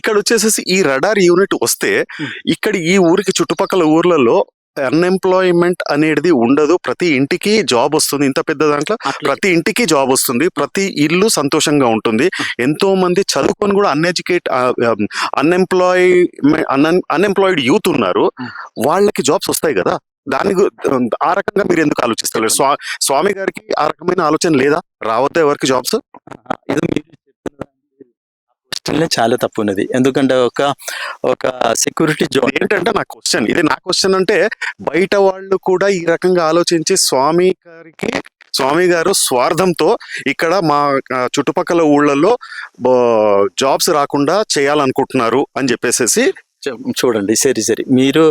ఇక్కడ వచ్చేసేసి ఈ రడార్ యూనిట్ వస్తే ఇక్కడ ఈ ఊరికి చుట్టుపక్కల ఊర్లలో అన్ఎంప్లాయ్మెంట్ అనేది ఉండదు. ప్రతి ఇంటికి జాబ్ వస్తుంది. ఇంత పెద్ద దాంట్లో ప్రతి ఇంటికి జాబ్ వస్తుంది. ప్రతి ఇల్లు సంతోషంగా ఉంటుంది. ఎంతో మంది చదువుకొని కూడా అన్ఎడ్యుకేట్ అన్ఎంప్లాయ్ అన్ఎంప్లాయిడ్ యూత్ ఉన్నారు. వాళ్ళకి జాబ్స్ వస్తాయి కదా. దాని ఆ రకంగా మీరు ఎందుకు ఆలోచిస్తారు స్వా స్వామి గారికి ఆ రకమైన ఆలోచన లేదా? రావద్దా ఎవరికి జాబ్స్? ఇది క్వశ్చన్లే చాలా తప్పు ఉన్నది ఎందుకంటే ఒక ఒక సెక్యూరిటీ జోన్ ఏంటంటే నా క్వశ్చన్ ఇది నా క్వశ్చన్ అంటే బయట వాళ్ళు కూడా ఈ రకంగా ఆలోచించి స్వామి గారికి స్వామి గారు స్వార్థంతో ఇక్కడ మా చుట్టుపక్కల ఊళ్ళల్లో జాబ్స్ రాకుండా చేయాలనుకుంటున్నారు అని చెప్పేసి చూడండి సరి సరి. మీరు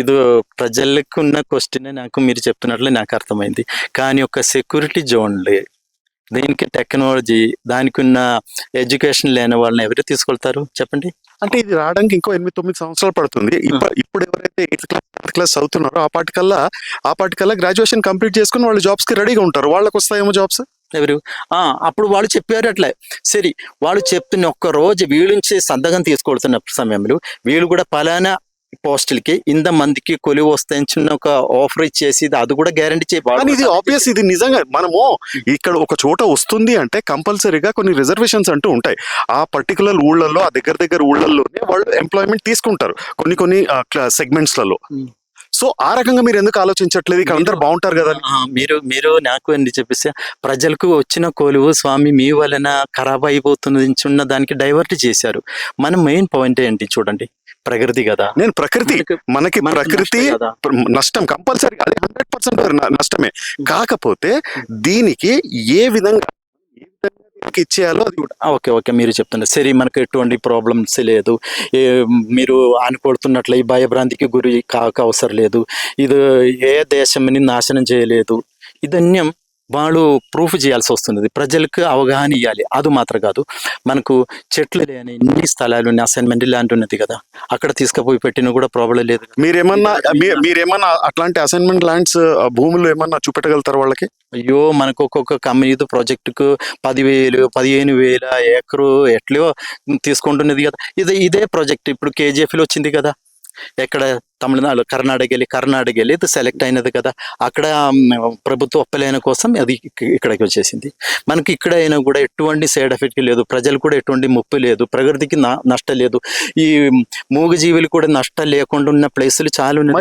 ఇది ప్రజలకు ఉన్న క్వశ్చన్ నాకు మీరు చెప్తున్నట్లే నాకు అర్థమైంది. కానీ ఒక సెక్యూరిటీ జోన్లే దీనికి టెక్నాలజీ దానికి ఉన్న ఎడ్యుకేషన్ లేని వాళ్ళని ఎవరు తీసుకెళ్తారు? చెప్పండి. అంటే ఇది రావడానికి ఇంకో ఎనిమిది తొమ్మిది సంవత్సరాలు పడుతుంది. ఇప్పుడు ఇప్పుడు ఎవరైతే ఎయిత్ క్లాస్ టెన్త్ క్లాస్ చదువుతున్నారో ఆ పాటికల్లా ఆ పాటికల్లా గ్రాడ్యుయేషన్ కంప్లీట్ చేసుకుని వాళ్ళు జాబ్స్కి రెడీగా ఉంటారు. వాళ్ళకి వస్తాయేమో జాబ్స్ ఎవరు? ఆ అప్పుడు వాళ్ళు చెప్పారు అట్లా. సరే వాళ్ళు చెప్తున్న ఒక్క రోజు వీళ్ళు నుంచి సంతకం తీసుకొడుతున్న సమయంలో వీళ్ళు కూడా పలానా పోస్టులకి ఇంత మందికి కొలివి వస్తాయని చిన్న ఒక ఆఫర్ ఇచ్చేసి అది కూడా గ్యారంటీ కానీ ఇది ఆబ్వియస్ ఇది నిజంగా మనము ఇక్కడ ఒక చోట వస్తుంది అంటే కంపల్సరీగా కొన్ని రిజర్వేషన్స్ అంటూ ఉంటాయి. ఆ పర్టికులర్ ఊళ్ళల్లో ఆ దగ్గర దగ్గర ఊళ్ళల్లోనే వాళ్ళు ఎంప్లాయ్మెంట్ తీసుకుంటారు. కొన్ని కొన్ని సెగ్మెంట్స్లలో. సో ఆ రకంగా మీరు ఎందుకు ఆలోచించట్లేదు? ఇక్కడ అందరు బాగుంటారు కదా. మీరు మీరు నాకు అని చెప్పేసి ప్రజలకు వచ్చిన కొలువు స్వామి మీ వలన ఖరాబ్ అయిపోతున్నది చిన్న దానికి డైవర్ట్ చేశారు. మన మెయిన్ పాయింట్ ఏంటి చూడండి. ప్రకృతి కదా. నేను ప్రకృతి. మనకు- ప్రకృతి నష్టం కంపల్సరీ అది హండ్రెడ్ పర్సెంట్ నష్టమే. కాకపోతే దీనికి ఏ విధంగా ఏ విధంగా ఎవరికి ఇచ్చేయాలో అది కూడా. ఓకే ఓకే మీరు చెప్తున్నారు. సరే మనకు ఎటువంటి ప్రాబ్లమ్స్ లేదు. ఏ, మీరు అనుకుంటున్నట్లు ఈ భయభ్రాంతికి గురి కాక అవసరం లేదు. ఇది ఏ దేశంని నాశనం చేయలేదు. ఇదన్యం వాళ్ళు ప్రూఫ్ చేయాల్సి వస్తున్నది. ప్రజలకు అవగాహన ఇవ్వాలి అది మాత్రం కాదు. మనకు చెట్లు లేని ఎన్ని స్థలాలు ఉన్నాయి? అసైన్మెంట్ ల్యాండ్ ఉన్నది కదా. అక్కడ తీసుకుపోయి పెట్టినా కూడా ప్రాబ్లం లేదు మీరేమన్నా మీరేమన్నా అట్లాంటి అసైన్మెంట్ ల్యాండ్స్ భూములు ఏమన్నా చూపెట్టగలుగుతారు వాళ్ళకి? అయ్యో మనకు ఒక్కొక్క కంపెనీ ప్రాజెక్టుకు పదివేలు పదిహేను వేల ఎకరు ఎట్లో తీసుకుంటున్నది కదా. ఇది ఇదే ప్రాజెక్ట్. ఇప్పుడు కేజీఎఫ్లో వచ్చింది కదా. ఎక్కడ తమిళనాడు కర్ణాటక వెళ్ళి కర్ణాటక వెళ్ళి ఇది సెలెక్ట్ అయినది కదా అక్కడ ప్రభుత్వ ఒప్పలేని కోసం అది ఇక్కడికి వచ్చేసింది. మనకి ఇక్కడ అయినా కూడా ఎటువంటి సైడ్ ఎఫెక్ట్ లేదు ప్రజలు కూడా ఎటువంటి ముప్పు లేదు ప్రకృతికి నష్టం లేదు. ఈ మూగజీవులు కూడా నష్టం లేకుండా ఉన్న ప్లేసులు చాలా ఉన్నాయి